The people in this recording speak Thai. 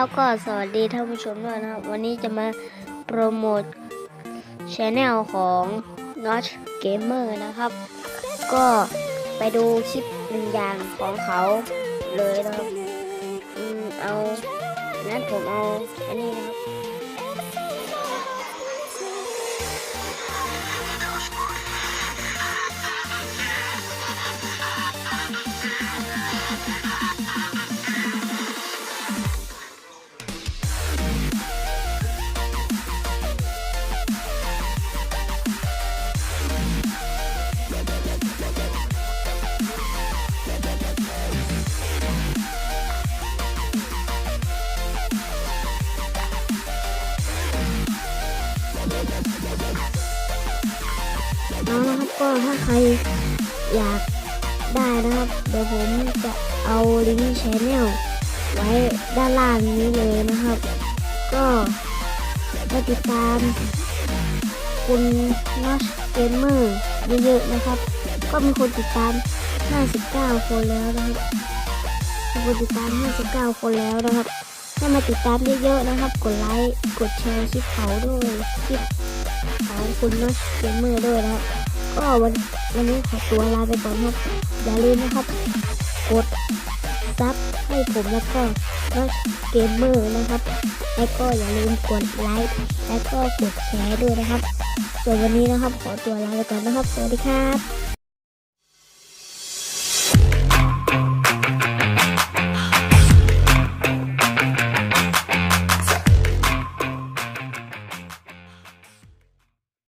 สวัสดีท่านผู้ชมด้วยนะครับ วันนี้จะมาโปรโมทช anel ของ Notch Gamer นะครับ ก็ไปดูคลิปหนึ่งอย่างของเขาเลยนะครับอืมเอางั้นผมเอาอันนี้นะครับ เอาละครับก็ถ้าใครอยากได้นะครับ เดี๋ยวผมจะเอาลิงก์ช anel ไว้ด้านล่างนี้เลยนะครับ ก็ไปติดตาม คุณ Notch Gamer เยอะๆนะครับ ก็มีคนติดตาม 59 คนแล้วนะครับมีคนติดตาม 59 คนแล้วนะครับให้มาติดตามเยอะๆนะครับ กดไลค์ กดแชร์คลิปเขาด้วยคลิป ขอบคุณนะเกมเมอร์ด้วยนะครับก็วันวันนี้ขอตัวลาไปก่อนครับ อย่าลืมนะครับ กดซับให้ผมแล้วก็นะเกมเมอร์นะครับ แล้วก็อย่าลืมกดไลค์แล้วก็กดแชร์ด้วยนะครับส่วนวันนี้นะครับ ขอตัวลาไปก่อนนะครับ สวัสดีครับ